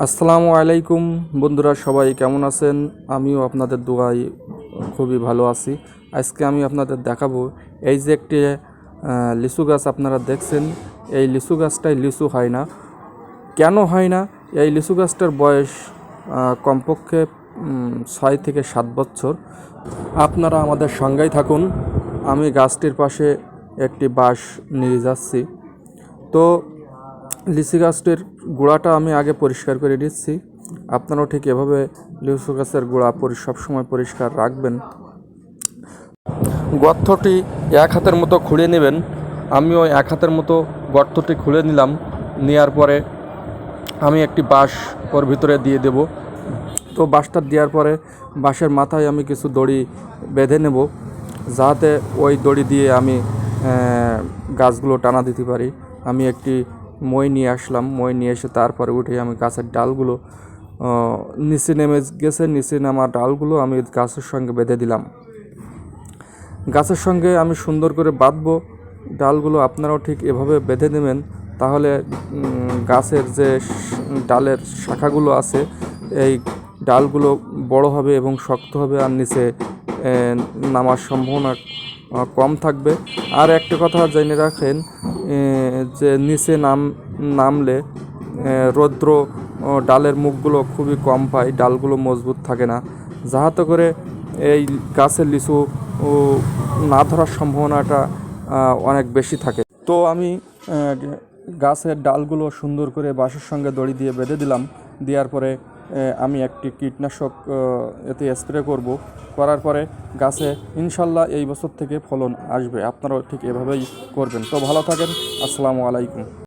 আসসালামু আলাইকুম বন্ধুরা, সবাই কেমন আছেন? আমিও আপনাদের দোয়াই খুবই ভালো আছি। আজকে আমি আপনাদের দেখাবো এই যে একটি লিচু গাছ আপনারা দেখছেন। এই লিচু গাছটাই লিচু হয় না। কেন হয় না? এই লিচু গাছটার বয়স কমপক্ষে ছয় থেকে সাত বছর। আপনারা আমাদের সঙ্গেই থাকুন। আমি গাছটির পাশে একটি বাঁশ নিয়ে যাচ্ছি। তো লিচু গাছটির গোড়াটা আমি আগে পরিষ্কার করে দিচ্ছি। আপনারাও ঠিক এভাবে লিচু গাছের গোড়া পরি, সবসময় পরিষ্কার রাখবেন। গর্তটি এক হাতের মতো খুঁড়ে নেবেন। আমিও এক হাতের মতো গর্তটি খুলে নিলাম। নেওয়ার পরে আমি একটি বাঁশ ওর ভিতরে দিয়ে দেব। তো বাঁশটা দেওয়ার পরে বাঁশের মাথায় আমি কিছু দড়ি বেঁধে নেব। যাতে ওই দড়ি দিয়ে আমি গাছগুলো টানা দিতে পারি। আমি একটি মই নিয়ে আসলাম। মই নিয়ে এসে তারপরে উঠে আমি গাছের ডালগুলো নিচে নেমে গেছে। নিচে নামা ডালগুলো আমি গাছের সঙ্গে বেঁধে দিলাম। গাছের সঙ্গে আমি সুন্দর করে বাঁধবো। ডালগুলো আপনারাও ঠিক এভাবে বেঁধে দেবেন তাহলে গাছের যে ডালের শাখাগুলো আছে, এই ডালগুলো বড় হবে এবং শক্ত হবে আর নিচে নামার সম্ভাবনা কম থাকবে। আর একটা কথা জেনে রাখেন যে নিচে নাম, নামলে রৌদ্র ডালের মুখগুলো খুবই কম পায়, ডালগুলো মজবুত থাকে না। যাহাতে করে এই গাছের লিচু না ধরার সম্ভাবনাটা অনেক বেশি থাকে। তো আমি গাছের ডালগুলো সুন্দর করে বাঁশের সঙ্গে দড়ি দিয়ে বেঁধে দিলাম। দেওয়ার পরে আমি একটি কীটনাশক এতে স্প্রে করব। করার পরে গাছে ইনশাল্লাহ এই বছর থেকে ফলন আসবে। আপনারাও ঠিক এভাবেই করবেন। তো ভালো থাকেন। আসসালামু আলাইকুম।